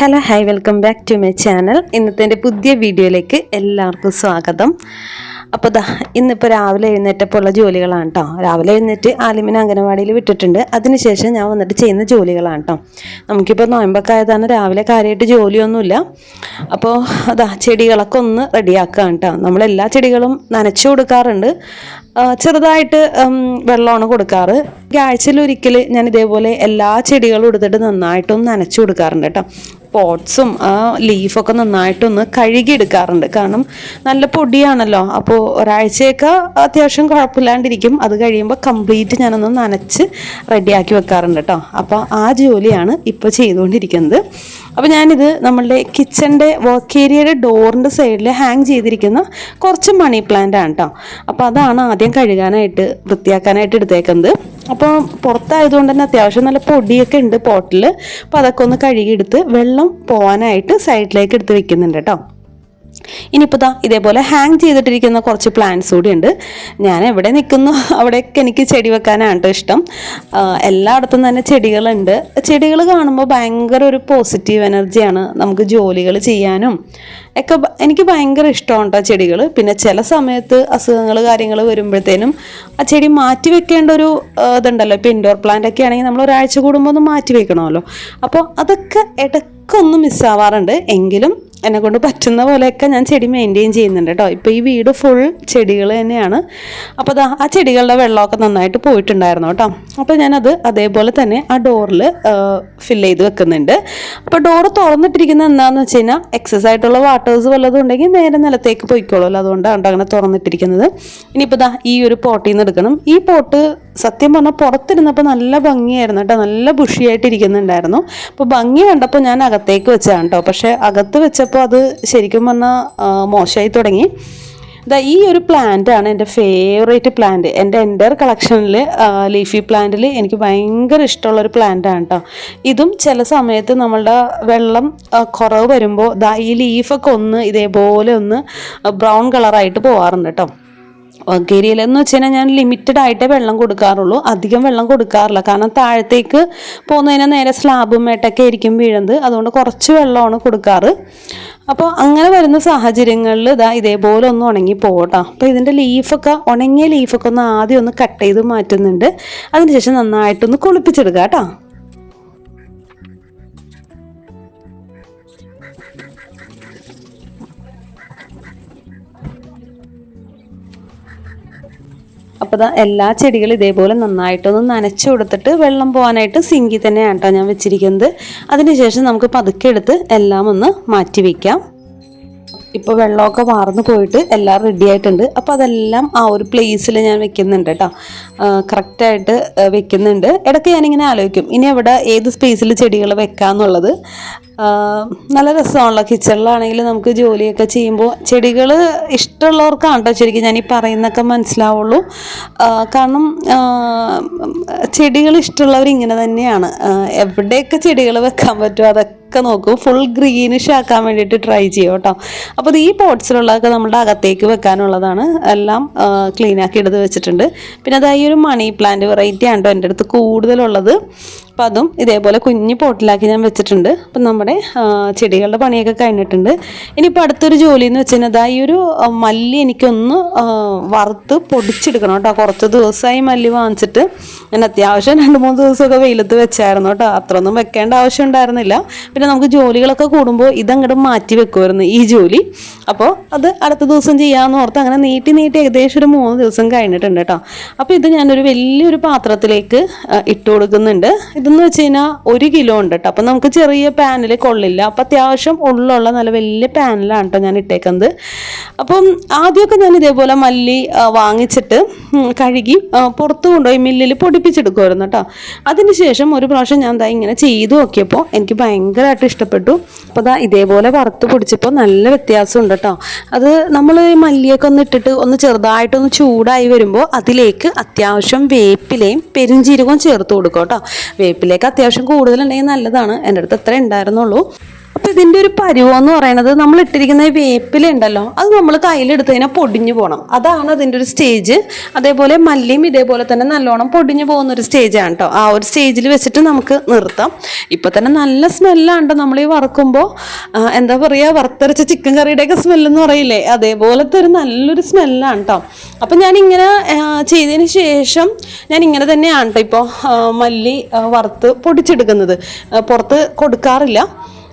Hello hi welcome back to my channel ഇന്നത്തെ എന്റെ പുതിയ വീഡിയോയിലേക്ക് എല്ലാവർക്കും സ്വാഗതം. അപ്പോൾ ദാ ഇന്നിപ്പോൾ രാവിലെ എഴുന്നേറ്റപ്പോൾ ഉള്ള ജോലികളാണ് കേട്ടോ രാവിലെ എഴുന്നേറ്റ് ആലിമിനെ അംഗനവാടിയിൽ വിട്ടിട്ടുണ്ട്. അതിനുശേഷം ഞാൻ വന്നിട്ട് ചെയ്യുന്ന ജോലികളാണ് കേട്ടോ നമുക്കിപ്പോൾ നോയമ്പൊക്കെ ആയതാണ് രാവിലെ കാര്യമായിട്ട് ജോലിയൊന്നുമില്ല. അപ്പോൾ അതാ ചെടികളൊക്കെ ഒന്ന് റെഡിയാക്കുകയാണ് കേട്ടോ നമ്മളെല്ലാ ചെടികളും നനച്ചു കൊടുക്കാറുണ്ട്. ചെറുതായിട്ട് വെള്ളമാണ് കൊടുക്കാറ്. ആഴ്ചയിൽ ഒരിക്കൽ ഞാൻ ഇതേപോലെ എല്ലാ ചെടികളും എടുത്തിട്ട് നന്നായിട്ടൊന്ന് നനച്ചു കൊടുക്കാറുണ്ട് കേട്ടോ പോട്ട്സും ആ ലീഫൊക്കെ നന്നായിട്ടൊന്ന് കഴുകി എടുക്കാറുണ്ട് കാരണം നല്ല പൊടിയാണല്ലോ. അപ്പോൾ ഒരാഴ്ചയൊക്കെ അത്യാവശ്യം കുഴപ്പമില്ലാണ്ടിരിക്കും. അത് കഴിയുമ്പോൾ കംപ്ലീറ്റ് ഞാനൊന്ന് നനച്ച് റെഡിയാക്കി വെക്കാറുണ്ട് കേട്ടോ അപ്പോൾ ആ ജോലിയാണ് ഇപ്പോൾ ചെയ്തുകൊണ്ടിരിക്കുന്നത്. അപ്പോൾ ഞാനിത് നമ്മളുടെ കിച്ചന്റെ വർക്ക് ഏരിയയുടെ ഡോറിന്റെ സൈഡിൽ ഹാങ് ചെയ്തിരിക്കുന്ന കുറച്ച് മണി പ്ലാന്റ് ആണ് കേട്ടോ അപ്പോൾ അതാണ് ആദ്യം കഴുകാനായിട്ട് വൃത്തിയാക്കാനായിട്ട് എടുത്തേക്കുന്നത്. അപ്പോൾ പുറത്തായതുകൊണ്ട് തന്നെ അത്യാവശ്യം നല്ല പൊടിയൊക്കെ ഉണ്ട് പോട്ടിൽ അപ്പോൾ അതൊക്കെ ഒന്ന് കഴുകിയെടുത്ത് വെള്ളം പോകാനായിട്ട് സൈഡിലേക്ക് എടുത്ത് വെക്കുന്നുണ്ട് കേട്ടോ. ഇനിയിപ്പോൾ ദാ ഇതേപോലെ ഹാങ് ചെയ്തിട്ടിരിക്കുന്ന കുറച്ച് പ്ലാന്റ്സ് കൂടി ഉണ്ട് ഞാൻ എവിടെ നിൽക്കുന്നു? അവിടെയൊക്കെ എനിക്ക് ചെടി വെക്കാനാണ് കേട്ടോ ഇഷ്ടം എല്ലായിടത്തും തന്നെ ചെടികളുണ്ട്. ചെടികൾ കാണുമ്പോൾ ഭയങ്കര ഒരു പോസിറ്റീവ് എനർജിയാണ് നമുക്ക് ജോലികൾ ചെയ്യാനും. ഒക്കെ എനിക്ക് ഭയങ്കര ഇഷ്ടമാണ് കേട്ടോ ചെടികൾ പിന്നെ ചില സമയത്ത് അസുഖങ്ങൾ കാര്യങ്ങൾ വരുമ്പോഴത്തേനും ആ ചെടി മാറ്റി വെക്കേണ്ട ഒരു ഇതുണ്ടല്ലോ ഇപ്പോൾ ഇൻഡോർ പ്ലാന്റ് ഒക്കെ ആണെങ്കിൽ നമ്മൾ ഒരാഴ്ച കൂടുമ്പോൾ ഒന്ന് മാറ്റി വെക്കണമല്ലോ. അപ്പോൾ അതൊക്കെ ഇടയ്ക്കൊന്ന് മിസ്സാവാറുണ്ട് എങ്കിലും എന്നെ കൊണ്ട് പറ്റുന്ന പോലെയൊക്കെ ഞാൻ ചെടി മെയിന്റെയിൻ ചെയ്യുന്നുണ്ട് കേട്ടോ ഇപ്പോൾ ഈ വീട് ഫുൾ ചെടികൾ തന്നെയാണ്. അപ്പോൾ അത് ആ ചെടികളുടെ വെള്ളമൊക്കെ നന്നായിട്ട് പോയിട്ടുണ്ടായിരുന്നു കേട്ടോ അപ്പോൾ ഞാനത് അതേപോലെ തന്നെ ആ ഡോറിൽ ഫില്ല് ചെയ്ത് വെക്കുന്നുണ്ട്. അപ്പോൾ ഡോറ് തുറന്നിട്ടിരിക്കുന്നത് എന്താണെന്ന് വെച്ച് കഴിഞ്ഞാൽ എക്സസ് ആയിട്ടുള്ള വാട്ടേഴ്സ് വല്ലതും ഉണ്ടെങ്കിൽ നേരെ നിലത്തേക്ക് പോയിക്കോളുമല്ലോ. അതുകൊണ്ടാണ് അങ്ങനെ തുറന്നിട്ടിരിക്കുന്നത്. ഇനിയിപ്പോൾ ദാ ഈ ഒരു പോട്ടിൽ നിന്ന് എടുക്കണം. ഈ പോട്ട് സത്യം പറഞ്ഞാൽ പുറത്തിരുന്നപ്പോൾ നല്ല ഭംഗിയായിരുന്നു കേട്ടോ. നല്ല ബുഷിയായിട്ടിരിക്കുന്നുണ്ടായിരുന്നു. അപ്പോൾ ഭംഗി കണ്ടപ്പോൾ ഞാൻ അകത്തേക്ക് വെച്ചതാണ് കേട്ടോ. പക്ഷേ അകത്ത് വെച്ചപ്പോൾ അത് ശരിക്കും പറഞ്ഞാൽ മോശമായി തുടങ്ങി. ഇതാ ഈ ഒരു പ്ലാന്റ് ആണ് എന്റെ ഫേവറേറ്റ് പ്ലാന്റ് എന്റെ എന്റെ കളക്ഷനിൽ ലീഫി പ്ലാന്റിൽ എനിക്ക് ഭയങ്കര ഇഷ്ടമുള്ള ഒരു പ്ലാന്റ് ആണ് കേട്ടോ. ഇതും ചില സമയത്ത് നമ്മളുടെ വെള്ളം കുറവ് വരുമ്പോൾ ദാ ഈ ലീഫൊക്കെ ഒന്ന് ഇതേപോലെ ഒന്ന് ബ്രൗൺ കളറായിട്ട് പോവാറുണ്ട് കേട്ടോ. വഗേരിയിൽ എന്ന് വെച്ച് കഴിഞ്ഞാൽ ഞാൻ ലിമിറ്റഡ് ആയിട്ടേ വെള്ളം കൊടുക്കാറുള്ളൂ. അധികം വെള്ളം കൊടുക്കാറില്ല. കാരണം താഴത്തേക്ക് പോകുന്നതിന് നേരെ സ്ലാബും മേട്ടൊക്കെ ആയിരിക്കും വീഴുന്നത്. അതുകൊണ്ട് കുറച്ച് വെള്ളമാണ് കൊടുക്കാറ്. അപ്പോൾ അങ്ങനെ വരുന്ന സാഹചര്യങ്ങളിൽ ഇതാ ഇതേപോലെ ഒന്ന് ഉണങ്ങി പോകട്ടോ അപ്പോൾ ഇതിന്റെ ലീഫൊക്കെ ഉണങ്ങിയ ലീഫൊക്കെ ഒന്ന് ആദ്യം ഒന്ന് കട്ട് ചെയ്ത് മാറ്റുന്നുണ്ട്. അതിനുശേഷം നന്നായിട്ടൊന്ന് കുളിപ്പിച്ചെടുക്കാം കേട്ടോ അപ്പോൾ എല്ലാ ചെടികളും ഇതേപോലെ നന്നായിട്ടൊന്ന് നനച്ചു കൊടുത്തിട്ട് വെള്ളം പോകാനായിട്ട് സിങ്കിൽ തന്നെയാണ് കേട്ടോ ഞാൻ വെച്ചിരിക്കുന്നത്. അതിനുശേഷം നമുക്ക് പതുക്കെ എടുത്ത് എല്ലാം ഒന്ന് മാറ്റി വയ്ക്കാം ഇപ്പോൾ വെള്ളമൊക്കെ വാർന്നു പോയിട്ട് എല്ലാം റെഡി ആയിട്ടുണ്ട്. അപ്പോൾ അതെല്ലാം ആ ഒരു പ്ലേസിൽ ഞാൻ വെക്കുന്നുണ്ട് കേട്ടോ കറക്റ്റായിട്ട് വെക്കുന്നുണ്ട്. ഇടയ്ക്ക് ഞാനിങ്ങനെ ആലോചിക്കും. ഇനി എവിടെ ഏത് സ്പേസിൽ ചെടികൾ വെക്കാന്നുള്ളത്? ആ, നല്ല രസമാണല്ലോ. കിച്ചണിലാണെങ്കിൽ നമുക്ക് ജോലിയൊക്കെ ചെയ്യുമ്പോൾ ചെടികൾ ഇഷ്ടമുള്ളവർക്കാണ് കേട്ടോ ശരിക്കും ഞാൻ ഈ പറയുന്നൊക്കെ മനസ്സിലാവുള്ളൂ. കാരണം ചെടികൾ ഇഷ്ടമുള്ളവർ ഇങ്ങനെ തന്നെയാണ്. എവിടെയൊക്കെ ചെടികൾ വെക്കാൻ പറ്റുമോ അതൊക്കെ ഒക്കെ നോക്കും. ഫുൾ ഗ്രീനിഷ് ആക്കാൻ വേണ്ടിയിട്ട് ട്രൈ ചെയ്യും കേട്ടോ. അപ്പോൾ ഈ പോട്ട്സിലുള്ളതൊക്കെ നമ്മുടെ അകത്തേക്ക് വെക്കാനുള്ളതാണ്. എല്ലാം ക്ലീൻ ആക്കി എടുത്ത് വെച്ചിട്ടുണ്ട്. പിന്നെ അതായത് ഈ ഒരു മണി പ്ലാന്റ് വെറൈറ്റി ആണ് കേട്ടോ എന്റെ അടുത്ത് കൂടുതലുള്ളത്. അപ്പം അതും ഇതേപോലെ കുഞ്ഞു പോട്ടിലാക്കി ഞാൻ വെച്ചിട്ടുണ്ട്. അപ്പം നമ്മുടെ ചെടികളുടെ പണിയൊക്കെ കഴിഞ്ഞിട്ടുണ്ട്. ഇനിയിപ്പോൾ അടുത്തൊരു ജോലി എന്ന് വെച്ച് കഴിഞ്ഞാൽ ദാ ഈ ഒരു മല്ലി എനിക്കൊന്ന് വറുത്ത് പൊടിച്ചെടുക്കണം കേട്ടോ. കുറച്ച് ദിവസമായി മല്ലി വാങ്ങിച്ചിട്ട്. ഞാൻ അത്യാവശ്യം രണ്ട് മൂന്ന് ദിവസമൊക്കെ വെയിലത്ത് വെച്ചായിരുന്നു കേട്ടോ. അത്രയൊന്നും വെക്കേണ്ട ആവശ്യം ഉണ്ടായിരുന്നില്ല. പിന്നെ നമുക്ക് ജോലികളൊക്കെ കൂടുമ്പോൾ ഇതങ്ങോട്ട് മാറ്റി വെക്കുമായിരുന്നു ഈ ജോലി. അപ്പോൾ അത് അടുത്ത ദിവസം ചെയ്യാമെന്ന് ഓർത്ത് അങ്ങനെ നീട്ടി നീട്ടി ഏകദേശം ഒരു മൂന്ന് ദിവസം കഴിഞ്ഞിട്ടുണ്ട് കേട്ടോ. അപ്പോൾ ഇത് ഞാനൊരു വലിയൊരു പാത്രത്തിലേക്ക് ഇട്ട് കൊടുക്കുന്നുണ്ട്. ഇതെന്ന് വെച്ച് കഴിഞ്ഞാൽ ഒരു കിലോ ഉണ്ട് കേട്ടോ അപ്പം നമുക്ക് ചെറിയ പാനിൽ കൊള്ളില്ല. അപ്പം അത്യാവശ്യം ഉള്ളുള്ള നല്ല വലിയ പാനിലാണ് കേട്ടോ ഞാൻ ഇട്ടേക്കുന്നത് അപ്പം ആദ്യമൊക്കെ ഞാൻ ഇതേപോലെ മല്ലി വാങ്ങിച്ചിട്ട് കഴുകി പുറത്ത് കൊണ്ടുപോയി മില്ലിൽ പൊടിപ്പിച്ചെടുക്കുമായിരുന്നു കേട്ടോ അതിനുശേഷം ഒരു പ്രാവശ്യം ഞാൻ ദാ ഇങ്ങനെ ചെയ്തു നോക്കിയപ്പോൾ എനിക്ക് ഭയങ്കരമായിട്ട് ഇഷ്ടപ്പെട്ടു. അപ്പോൾ ദാ ഇതേപോലെ വറുത്ത് പൊടിച്ചപ്പോൾ നല്ല വ്യത്യാസമുണ്ട് കേട്ടോ അത് നമ്മൾ ഈ മല്ലിയൊക്കെ ഒന്ന് ഇട്ടിട്ട് ഒന്ന് ചെറുതായിട്ടൊന്ന് ചൂടായി വരുമ്പോൾ അതിലേക്ക് അത്യാവശ്യം വേപ്പിലയും പെരുംജീരകവും ചേർത്ത് കൊടുക്കും കേട്ടോ വേപ്പിലേക്ക് അത്യാവശ്യം കൂടുതലുണ്ടെങ്കിൽ നല്ലതാണ്. എന്റെ അടുത്ത് എത്ര ഉണ്ടായിരുന്നുള്ളൂ. ഇതിന്റെ ഒരു പരുവം എന്ന് പറയുന്നത് നമ്മൾ ഇട്ടിരിക്കുന്ന വേപ്പിലുണ്ടല്ലോ അത് നമ്മൾ കയ്യിലെടുത്ത് കഴിഞ്ഞാൽ പൊടിഞ്ഞു പോകണം അതാണ് അതിന്റെ ഒരു സ്റ്റേജ് അതേപോലെ മല്ലിയും ഇതേപോലെ തന്നെ നല്ലോണം പൊടിഞ്ഞു പോകുന്ന ഒരു സ്റ്റേജാണ് കേട്ടോ ആ ഒരു സ്റ്റേജിൽ വെച്ചിട്ട് നമുക്ക് നിർത്താം. ഇപ്പം തന്നെ നല്ല സ്മെല്ലാണ് നമ്മൾ ഈ വറുക്കുമ്പോൾ എന്താ പറയാ വറുത്തരച്ച ചിക്കൻ കറിയുടെയൊക്കെ സ്മെല്ലെന്ന് പറയില്ലേ? അതേപോലത്തെ ഒരു നല്ലൊരു സ്മെല്ലാണ് കേട്ടോ അപ്പം ഞാൻ ഇങ്ങനെ ചെയ്തതിന് ശേഷം ഞാൻ ഇങ്ങനെ തന്നെയാണ് കേട്ടോ ഇപ്പോൾ മല്ലി വറുത്ത് പൊടിച്ചെടുക്കുന്നത്. പുറത്ത് കൊടുക്കാറില്ല.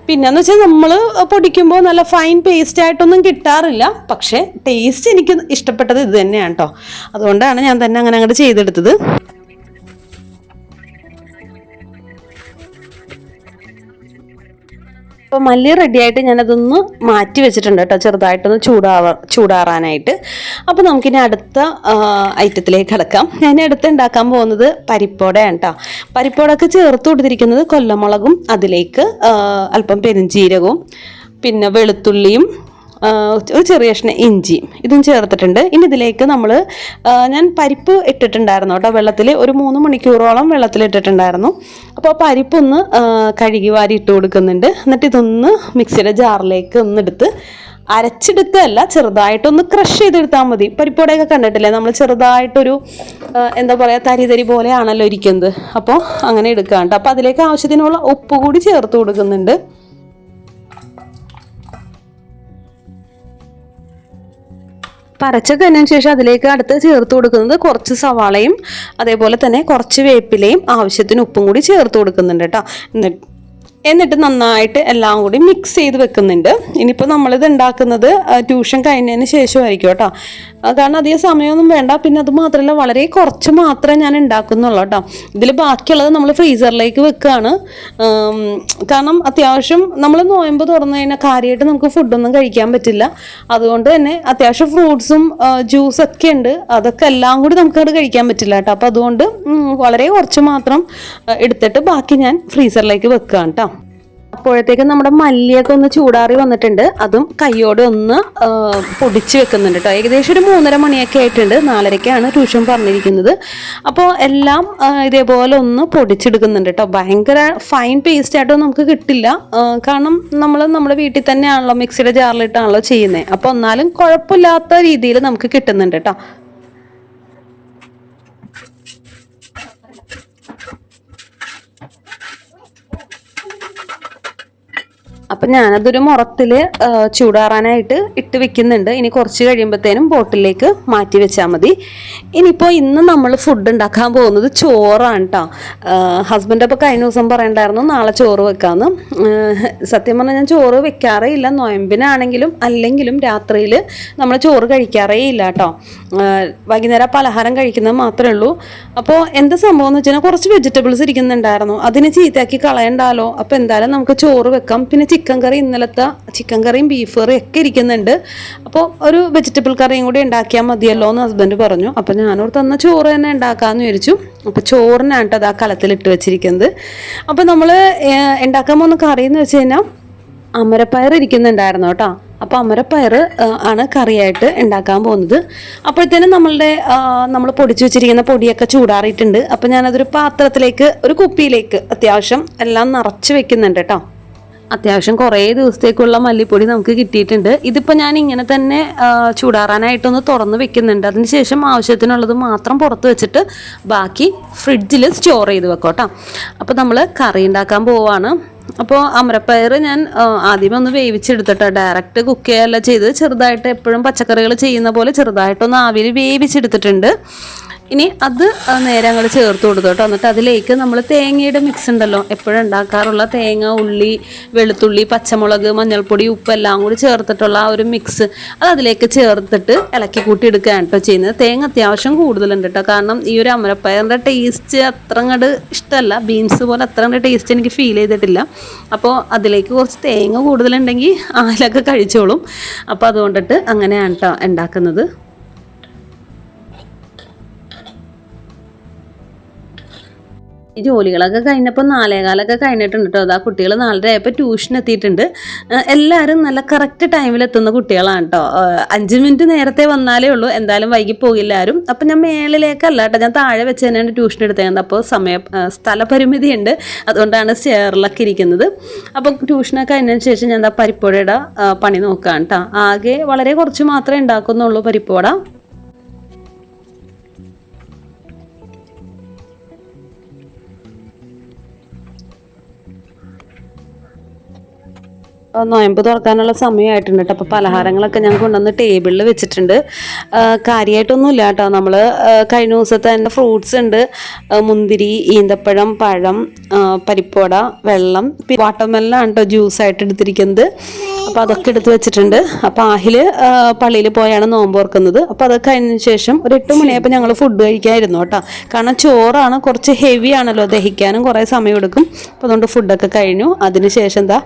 പിന്നെന്ന് വെച്ചാൽ നമ്മൾ പൊടിക്കുമ്പോൾ നല്ല ഫൈൻ പേസ്റ്റ് ആയിട്ടൊന്നും കിട്ടാറില്ല. പക്ഷേ ടേസ്റ്റ് എനിക്ക് ഇഷ്ടപ്പെട്ടത് ഇത് തന്നെയാണ് കേട്ടോ അതുകൊണ്ടാണ് ഞാൻ തന്നെ അങ്ങനെ അങ്ങോട്ട് ചെയ്തെടുത്തത്. അപ്പോൾ മല്ലി റെഡിയായിട്ട് ഞാനതൊന്ന് മാറ്റി വെച്ചിട്ടുണ്ട് കേട്ടോ ചെറുതായിട്ടൊന്ന് ചൂടാവാ ചൂടാറാനായിട്ട്. അപ്പോൾ നമുക്കിനി അടുത്ത ഐറ്റത്തിലേക്ക് കിടക്കാം. ഞാൻ അടുത്ത് ഉണ്ടാക്കാൻ പോകുന്നത് പരിപ്പോടയാണ് കേട്ടോ. പരിപ്പോടൊക്കെ ചേർത്ത് കൊടുത്തിരിക്കുന്നത് കൊല്ലമുളകും അതിലേക്ക് അല്പം പെരുംജീരകവും പിന്നെ വെളുത്തുള്ളിയും ഒരു ചെറിയ കഷ്ണം ഇഞ്ചിയും ഇതും ചേർത്തിട്ടുണ്ട്. ഇനി ഇതിലേക്ക് നമ്മൾ ഞാൻ പരിപ്പ് ഇട്ടിട്ടുണ്ടായിരുന്നു കേട്ടോ വെള്ളത്തിൽ ഒരു മൂന്ന് മണിക്കൂറോളം വെള്ളത്തിൽ ഇട്ടിട്ടുണ്ടായിരുന്നു. അപ്പോൾ പരിപ്പൊന്ന് കഴുകി വാരി ഇട്ട് കൊടുക്കുന്നുണ്ട്. എന്നിട്ട് ഇതൊന്ന് മിക്സിയുടെ ജാറിലേക്ക് ഒന്ന് എടുത്ത് അരച്ചെടുക്കുകയല്ല ചെറുതായിട്ടൊന്ന് ക്രഷ് ചെയ്തെടുത്താൽ മതി. പരിപ്പോടെയൊക്കെ കണ്ടിട്ടില്ലേ? നമ്മൾ ചെറുതായിട്ടൊരു എന്താ പറയുക തരി തരി പോലെയാണല്ലോ ഇരിക്കുന്നത്. അപ്പോൾ അങ്ങനെ എടുക്കാണ്ട് അപ്പോൾ അതിലേക്ക് ആവശ്യത്തിനുള്ള ഉപ്പ് കൂടി ചേർത്ത് കൊടുക്കുന്നുണ്ട്. പരച്ചൊക്കെ കഴിഞ്ഞതിന് ശേഷം അതിലേക്ക് അടുത്ത് ചേർത്ത് കൊടുക്കുന്നത് കുറച്ച് സവാളയും അതേപോലെ തന്നെ കുറച്ച് വേപ്പിലയും ആവശ്യത്തിന് ഉപ്പും കൂടി ചേർത്ത് കൊടുക്കുന്നുണ്ട് കേട്ടോ. എന്നിട്ട് എന്നിട്ട് നന്നായിട്ട് എല്ലാം കൂടി മിക്സ് ചെയ്ത് വെക്കുന്നുണ്ട്. ഇനിയിപ്പോൾ നമ്മളിത് ഉണ്ടാക്കുന്നത് ട്യൂഷൻ കഴിഞ്ഞതിന് ശേഷമായിരിക്കും കേട്ടോ. കാരണം അധികം സമയമൊന്നും വേണ്ട. പിന്നെ അത് മാത്രമല്ല വളരെ കുറച്ച് മാത്രമേ ഞാൻ ഉണ്ടാക്കുന്നുള്ളൂ കേട്ടോ. ഇതിൽ ബാക്കിയുള്ളത് നമ്മൾ ഫ്രീസറിലേക്ക് വെക്കുകയാണ് കാരണം അത്യാവശ്യം നമ്മൾ നോയമ്പ് തുറന്നു കഴിഞ്ഞാൽ കാര്യമായിട്ട് നമുക്ക് ഫുഡൊന്നും കഴിക്കാൻ പറ്റില്ല. അതുകൊണ്ട് തന്നെ അത്യാവശ്യം ഫ്രൂട്ട്സും ജ്യൂസൊക്കെ ഉണ്ട്. അതൊക്കെ എല്ലാം കൂടി നമുക്ക് അത് കഴിക്കാൻ പറ്റില്ല കേട്ടോ. അപ്പോൾ അതുകൊണ്ട് വളരെ കുറച്ച് മാത്രം എടുത്തിട്ട് ബാക്കി ഞാൻ ഫ്രീസറിലേക്ക് വെക്കുകയാണ് കേട്ടോ. അപ്പോഴത്തേക്കും നമ്മുടെ മല്ലിയൊക്കെ ഒന്ന് ചൂടാറി വന്നിട്ടുണ്ട്. അതും കയ്യോടെ ഒന്ന് പൊടിച്ച് വെക്കുന്നുണ്ട് കേട്ടോ ഏകദേശം ഒരു മൂന്നര മണിയൊക്കെ ആയിട്ടുണ്ട്. നാലരയ്ക്കാണ് ട്യൂഷൻ പറഞ്ഞിരിക്കുന്നത്. അപ്പോൾ എല്ലാം ഇതേപോലെ ഒന്ന് പൊടിച്ചെടുക്കുന്നുണ്ട് കേട്ടോ ഭയങ്കര ഫൈൻ പേസ്റ്റ് ആയിട്ടോ നമുക്ക് കിട്ടില്ല. കാരണം നമ്മൾ നമ്മുടെ വീട്ടിൽ തന്നെയാണല്ലോ മിക്സിയുടെ ജാറിലിട്ടാണല്ലോ ചെയ്യുന്നത്. അപ്പോൾ എന്നാലും കുഴപ്പമില്ലാത്ത രീതിയിൽ നമുക്ക് കിട്ടുന്നുണ്ട് കേട്ടോ അപ്പം ഞാനതൊരു മുറത്തിൽ ചൂടാറാനായിട്ട് ഇട്ട് വെക്കുന്നുണ്ട്. ഇനി കുറച്ച് കഴിയുമ്പോഴത്തേനും ബോട്ടിലേക്ക് മാറ്റി വെച്ചാൽ മതി. ഇനിയിപ്പോൾ ഇന്ന് നമ്മൾ ഫുഡ് ഉണ്ടാക്കാൻ പോകുന്നത് ചോറാണ് കേട്ടോ ഹസ്ബൻഡ് അപ്പോൾ കഴിഞ്ഞ ദിവസം പറയണ്ടായിരുന്നു നാളെ ചോറ് വെക്കാമെന്ന് സത്യം പറഞ്ഞാൽ ഞാൻ ചോറ് വെക്കാറേ ഇല്ല. നോയമ്പിനാണെങ്കിലും അല്ലെങ്കിലും രാത്രിയിൽ നമ്മൾ ചോറ് കഴിക്കാറേ ഇല്ല കേട്ടോ വൈകുന്നേരം പലഹാരം കഴിക്കുന്നത് മാത്രമേ ഉള്ളൂ. അപ്പോൾ എന്താ സംഭവം എന്ന് വെച്ചാൽ കുറച്ച് വെജിറ്റബിൾസ് ഇരിക്കുന്നുണ്ടായിരുന്നു. അതിനെ ചീത്തയാക്കി കളയണ്ടാലോ? അപ്പോൾ എന്തായാലും നമുക്ക് ചോറ് വെക്കാം. പിന്നെ ചിക്കൻ കറി ഇന്നലത്തെ ചിക്കൻ കറിയും ബീഫ് കറിയും ഒക്കെ ഇരിക്കുന്നുണ്ട്. അപ്പോൾ ഒരു വെജിറ്റബിൾ കറിയും കൂടി ഉണ്ടാക്കിയാൽ മതിയല്ലോ എന്ന് ഹസ്ബൻഡ് പറഞ്ഞു. അപ്പോൾ ഞാനോട് തന്ന ചോറ് തന്നെ ഉണ്ടാക്കാമെന്ന് വിചാരിച്ചു. അപ്പോൾ ചോറിനാണ് അത് ആ കലത്തിലിട്ട് വെച്ചിരിക്കുന്നത്. അപ്പോൾ നമ്മൾ ഉണ്ടാക്കാൻ പോകുന്ന കറി എന്ന് വെച്ച് കഴിഞ്ഞാൽ അമരപ്പയർ ഇരിക്കുന്നുണ്ടായിരുന്നു കേട്ടോ. അപ്പോൾ അമരപ്പയർ ആണ് കറിയായിട്ട് ഉണ്ടാക്കാൻ പോകുന്നത്. അപ്പോഴത്തേനും നമ്മളുടെ നമ്മൾ പൊടിച്ചു വെച്ചിരിക്കുന്ന പൊടിയൊക്കെ ചൂടാറിയിട്ടുണ്ട്. അപ്പോൾ ഞാനതൊരു പാത്രത്തിലേക്ക് ഒരു കുപ്പിയിലേക്ക് അത്യാവശ്യം എല്ലാം നിറച്ച് വെക്കുന്നുണ്ട് കേട്ടോ. അത്യാവശ്യം കുറേ ദിവസത്തേക്കുള്ള മല്ലിപ്പൊടി നമുക്ക് കിട്ടിയിട്ടുണ്ട്. ഇതിപ്പോൾ ഞാൻ ഇങ്ങനെ തന്നെ ചൂടാറാനായിട്ടൊന്ന് തുറന്ന് വെക്കുന്നുണ്ട്. അതിന് ശേഷം ആവശ്യത്തിനുള്ളത് മാത്രം പുറത്ത് വെച്ചിട്ട് ബാക്കി ഫ്രിഡ്ജിൽ സ്റ്റോർ ചെയ്ത് വെക്കോട്ടോ അപ്പോൾ നമ്മൾ കറി ഉണ്ടാക്കാൻ പോവാണ്. അപ്പോൾ അമരപ്പയർ ഞാൻ ആദ്യമേ ഒന്ന് വേവിച്ചെടുത്തിട്ടോ. ഡയറക്റ്റ് കുക്ക് ചെയ്യല്ല ചെയ്ത് ചെറുതായിട്ട് എപ്പോഴും പച്ചക്കറികൾ ചെയ്യുന്ന പോലെ ചെറുതായിട്ടൊന്ന് ആവിയിൽ വേവിച്ചെടുത്തിട്ടുണ്ട്. ഇനി അത് നേരെ അങ്ങോട്ട് ചേർത്ത് കൊടുത്തു കേട്ടോ. എന്നിട്ട് അതിലേക്ക് നമ്മൾ തേങ്ങയുടെ മിക്സ് ഉണ്ടല്ലോ. എപ്പോഴും ഉണ്ടാക്കാറുള്ള തേങ്ങ ഉള്ളി വെളുത്തുള്ളി പച്ചമുളക് മഞ്ഞൾപ്പൊടി ഉപ്പ് എല്ലാം കൂടി ചേർത്തിട്ടുള്ള ആ ഒരു മിക്സ് അത് അതിലേക്ക് ചേർത്തിട്ട് ഇളക്കി കൂട്ടി എടുക്കുകയാണ് കേട്ടോ ചെയ്യുന്നത്. തേങ്ങ അത്യാവശ്യം കൂടുതലുണ്ട് കേട്ടോ. കാരണം ഈ ഒരു അമരപ്പയറിന്റെ ടേസ്റ്റ് അത്ര അങ്ങോട്ട് ഇഷ്ടമല്ല. ബീൻസ് പോലെ അത്ര അങ്ങോട്ട് ടേസ്റ്റ് എനിക്ക് ഫീൽ ചെയ്തിട്ടില്ല. അപ്പോൾ അതിലേക്ക് കുറച്ച് തേങ്ങ കൂടുതലുണ്ടെങ്കിൽ ആലൊക്കെ കഴിച്ചോളും. അപ്പോൾ അതുകൊണ്ടിട്ട് അങ്ങനെയാണ് കേട്ടോ ഉണ്ടാക്കുന്നത്. ജോലികളൊക്കെ കഴിഞ്ഞപ്പോൾ നാലേകാലൊക്കെ കഴിഞ്ഞിട്ടുണ്ട് കേട്ടോ അതാ കുട്ടികൾ നാലര ആയപ്പോൾ ട്യൂഷൻ എത്തിയിട്ടുണ്ട്. എല്ലാവരും നല്ല കറക്റ്റ് ടൈമിൽ എത്തുന്ന കുട്ടികളാണ് കേട്ടോ അഞ്ച് മിനിറ്റ് നേരത്തെ വന്നാലേ ഉള്ളൂ. എന്തായാലും വൈകി പോകില്ല ആരും. അപ്പം ഞാൻ മേളിലേക്കല്ല കേട്ടോ ഞാൻ താഴെ വെച്ച് തന്നെയാണ് ട്യൂഷൻ എടുത്തത് അപ്പോൾ സമയ സ്ഥലപരിമിതി ഉണ്ട് അതുകൊണ്ടാണ് ചെയറിലൊക്കെ ഇരിക്കുന്നത്. അപ്പോൾ ട്യൂഷനൊക്കെ കഴിഞ്ഞതിന് ശേഷം ഞാൻ എന്താ പരിപ്പോടയുടെ പണി നോക്കുകയാണ് കേട്ടോ ആകെ വളരെ കുറച്ച് മാത്രമേ ഉണ്ടാക്കുന്നുള്ളൂ പരിപ്പോട നോയമ്പ് തുറക്കാനുള്ള സമയമായിട്ടുണ്ട് കേട്ടോ. അപ്പോൾ പലഹാരങ്ങളൊക്കെ ഞാൻ കൊണ്ടുവന്ന് ടേബിളിൽ വെച്ചിട്ടുണ്ട്. കാര്യമായിട്ടൊന്നും കാര്യമായിട്ടൊന്നുമില്ല കേട്ടോ. നമ്മൾ കഴിഞ്ഞ ദിവസത്തെ തന്നെ ഫ്രൂട്ട്സ് ഉണ്ട്. മുന്തിരി ഈന്തപ്പഴം പഴം പരിപ്പോട വെള്ളം വാട്ടർമെല്ലാണ് കേട്ടോ ജ്യൂസായിട്ട് എടുത്തിരിക്കുന്നത്. അപ്പോൾ അതൊക്കെ എടുത്ത് വെച്ചിട്ടുണ്ട്. അപ്പോൾ ആഹിൽ പള്ളിയിൽ പോയാണ് നോമ്പ് ഓർക്കുന്നത്. അപ്പോൾ അത് കഴിഞ്ഞ ശേഷം ഒരു എട്ട് മണിയായപ്പോൾ ഞങ്ങൾ ഫുഡ് കഴിക്കായിരുന്നു കേട്ടോ. കാരണം ചോറാണ് കുറച്ച് ഹെവി ആണല്ലോ ദഹിക്കാനും കുറേ സമയം എടുക്കും. അപ്പോൾ അതുകൊണ്ട് ഫുഡൊക്കെ കഴിഞ്ഞു. അതിന് ശേഷം എന്താ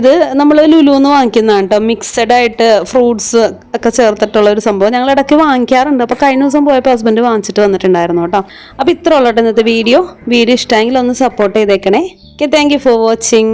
ഇത് നമ്മൾ ലുലുന്ന് വാങ്ങിക്കുന്നതാണ് കേട്ടോ മിക്സഡ് ആയിട്ട് ഫ്രൂട്ട്സ് ഒക്കെ ചേർത്തിട്ടുള്ള ഒരു സംഭവം. ഞങ്ങൾ ഇടയ്ക്ക് വാങ്ങിക്കാറുണ്ട്. അപ്പോൾ കഴിഞ്ഞ ദിവസം പോയപ്പോൾ ഹസ്ബൻഡ് വാങ്ങിച്ചിട്ട് വന്നിട്ടുണ്ടായിരുന്നു കേട്ടോ. അപ്പോൾ ഇത്ര ഉള്ളട്ടോ ഇന്നത്തെ വീഡിയോ വീഡിയോ ഇഷ്ടമെങ്കിൽ ഒന്ന് സപ്പോർട്ട് ചെയ്തേക്കണേ ഓക്കെ താങ്ക് ഫോർ വാച്ചിങ്